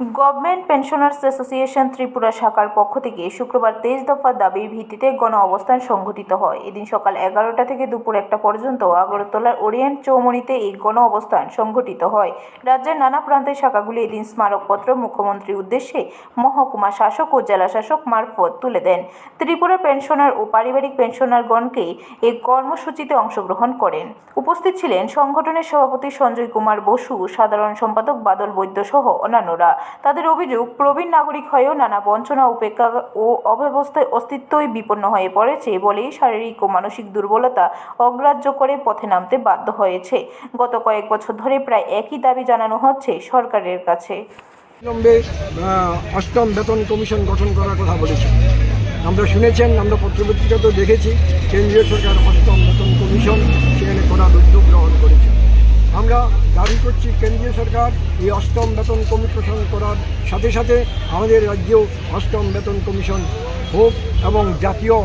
Government pensioners association Tripura শাখার পক্ষ থেকে শুক্রবার তেইশ দফা দাবির ভিত্তিতে গণ অবস্থান সংঘটিত হয়। এদিন সকাল এগারোটা থেকে দুপুর একটা পর্যন্ত আগরতলার ওরিয়েন্ট চৌমনিতে এই গণ অবস্থান সংঘটিত হয়। রাজ্যের নানা প্রান্তের শাখাগুলি এদিন স্মারকপত্র মুখ্যমন্ত্রীর উদ্দেশ্যে মহকুমা শাসক ও জেলা শাসক মারফত তুলে দেন। ত্রিপুরা পেনশনার ও পারিবারিক পেনশনারগণকে এই কর্মসূচিতে অংশগ্রহণ করেন। উপস্থিত ছিলেন সংগঠনের সভাপতি সঞ্জয় কুমার বসু, সাধারণ সম্পাদক বাদল বৈদ্য সহ অন্যান্যরা। তাদের অভিযোগ, প্রবীণ নাগরিক হয়েও নানা বঞ্চনা, উপেক্ষা ও অব্যবস্থায় অস্তিত্বই বিপন্ন হয়ে পড়েছে বলেই শারীরিক ও মানসিক দুর্বলতা অগ্রাহ্য করে পথে নামতে বাধ্য হয়েছে। গত কয়েক বছর ধরে প্রায় একই দাবি জানানো হচ্ছে সরকারের কাছে। বিলম্বে অষ্টম বেতন কমিশন গঠন করার কথা বলেছে। আমরা শুনেছেন, আমরা পত্রপত্রিকাতেও দেখেছি, কেন্দ্রীয় সরকার অষ্টম বেতন কমিশন সেখানে করার উদ্যোগ গ্রহণ করছি কেন্দ্রীয় সরকার, এই অষ্টম বেতন কমিশন করার সাথে সাথে আমাদের রাজ্যেও অষ্টম বেতন কমিশন হোক এবং জাতীয়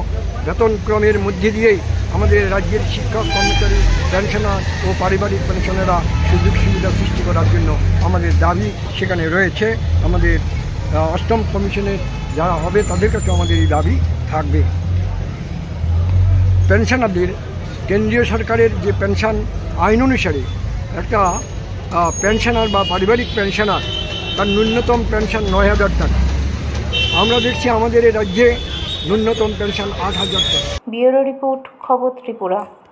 বেতন ক্রমের মধ্যে দিয়েই আমাদের রাজ্যের শিক্ষক কর্মচারী, পেনশনার ও পারিবারিক পেনশনেরা সুযোগ সুবিধা সৃষ্টি করার জন্য আমাদের দাবি সেখানে রয়েছে। আমাদের অষ্টম কমিশনের যারা হবে তাদের কাছে আমাদের এই দাবি থাকবে। পেনশনারদের, কেন্দ্রীয় সরকারের যে পেনশন আইন অনুসারে একটা পেনশনার বা পারিবারিক পেনশনার তার ন্যূনতম পেনশন নয় হাজার টাকা। আমরা দেখছি আমাদের এই রাজ্যে ন্যূনতম পেনশন আট হাজার টাকা। ব্যুরো রিপোর্ট, খবর ত্রিপুরা।